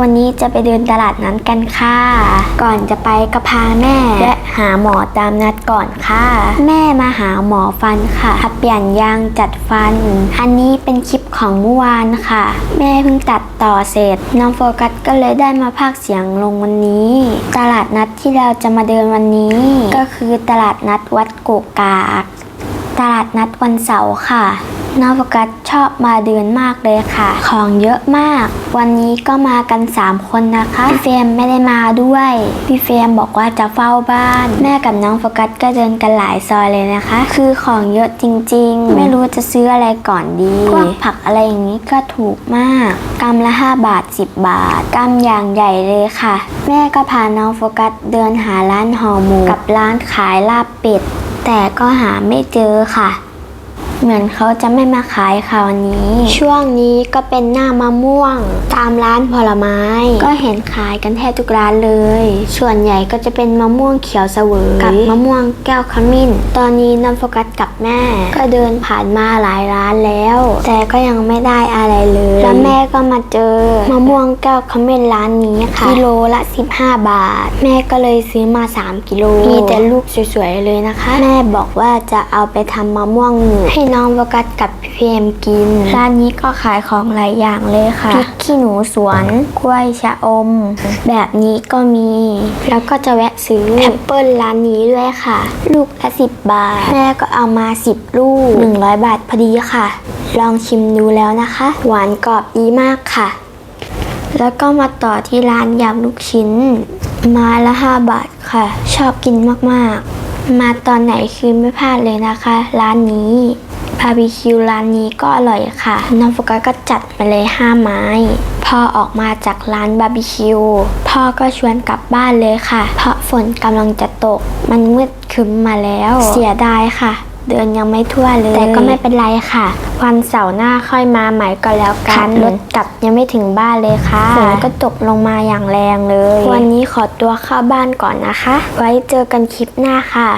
วันนี้จะไปเดินตลาดนั้นกันค่ะ ก่อนจะไปก็พาแม่ และหาหมอตามนัดก่อนค่ะ แม่มาหาหมอฟันค่ะเปลี่ยนยางจัดฟัน อันนี้เป็นคลิปของเมื่อวานค่ะ แม่เพิ่งตัดต่อเสร็จน้องโฟกัสก็เลยได้มาพากย์เสียงลงวันนี้ ตลาดนัดที่เราจะมาเดินวันนี้ ก็คือตลาดนัดวัดโกกากตลาดนัดวันเสาร์ค่ะ น้องโฟกัสชอบมาเดินมากเลยค่ะ ของเยอะมาก วันนี้ก็มากัน 3 คนนะคะ พี่เฟรมไม่ได้มาด้วย พี่เฟรมบอกว่าจะเฝ้าบ้าน แม่กับน้องโฟกัสก็เดินกันหลายซอยเลยนะคะ คือของเยอะจริงๆ ไม่รู้จะซื้ออะไรก่อนดีพวกผักอะไรอย่างนี้ก็ถูกมากกำละ 5 บาท 10 บาทกำอย่างใหญ่เลยค่ะ แม่ก็พาน้องโฟกัสเดินหาร้านห่อหมูกับร้านขายลาบเป็ดแต่ก็หาไม่เจอค่ะ เหมือนเขาจะไม่มาขายค่ะวันนี้ ช่วงนี้ก็เป็นหน้ามะม่วง ตามร้านผลไม้ ก็เห็นขายกันแทบทุกร้านเลย ส่วนใหญ่ก็จะเป็นมะม่วงเขียวเสวยกับมะม่วงแก้วขมิ้น ตอนนี้น้ำโฟกัสกับแม่ ก็เดินผ่านมาหลายร้านแล้ว แต่ก็ยังไม่ได้อะไรเลย แล้วแม่ก็มาเจอมะม่วงแก้วขมิ้นร้านนี้ค่ะกิโลละ 15 บาท แม่ก็เลยซื้อมา 3 กิโลมีแต่ลูกสวยๆเลยนะคะ แม่บอกว่าจะเอาไปทำมะม่วงหนืดให้น้องโฟกัสกับพี่เพมกิน ร้านนี้ก็ขายของหลายอย่างเลยค่ะพริกขี้หนูสวนกล้วยชะอม แบบนี้ก็มี แล้วก็จะแวะซื้อแอปเปิลร้านนี้ด้วยค่ะ ลูกละ10บาท แม่ก็เอามา10ลูก100บาทพอดีค่ะ ลองชิมดูแล้วนะคะ หวานกรอบอบดีมากค่ะ แล้วก็มาต่อที่ร้านยำลูกชิ้น มาละ5บาทค่ะ ชอบกินมากๆ มาตอนไหนคือไม่พลาดเลยนะคะ ร้านนี้บาร์บีคิวร้านนี้ก็อร่อยค่ะ น้องโฟกัสก็จัดไปเลย5ไม้ พอออกมาจากร้านบาร์บีคิวพ่อก็ชวนกลับบ้านเลยค่ะ เพราะฝนกำลังจะตก มันมืดครึ้มมาแล้ว เสียดายค่ะ เดินยังไม่ทั่วเลย แต่ก็ไม่เป็นไรค่ะ วันเสาร์หน้าค่อยมาใหม่ก็แล้วกันรถกลับยังไม่ถึงบ้านเลยค่ะฝนก็ตกลงมาอย่างแรงเลย วันนี้ขอตัวเข้าบ้านก่อนนะคะ ไว้เจอกันคลิปหน้าค่ะ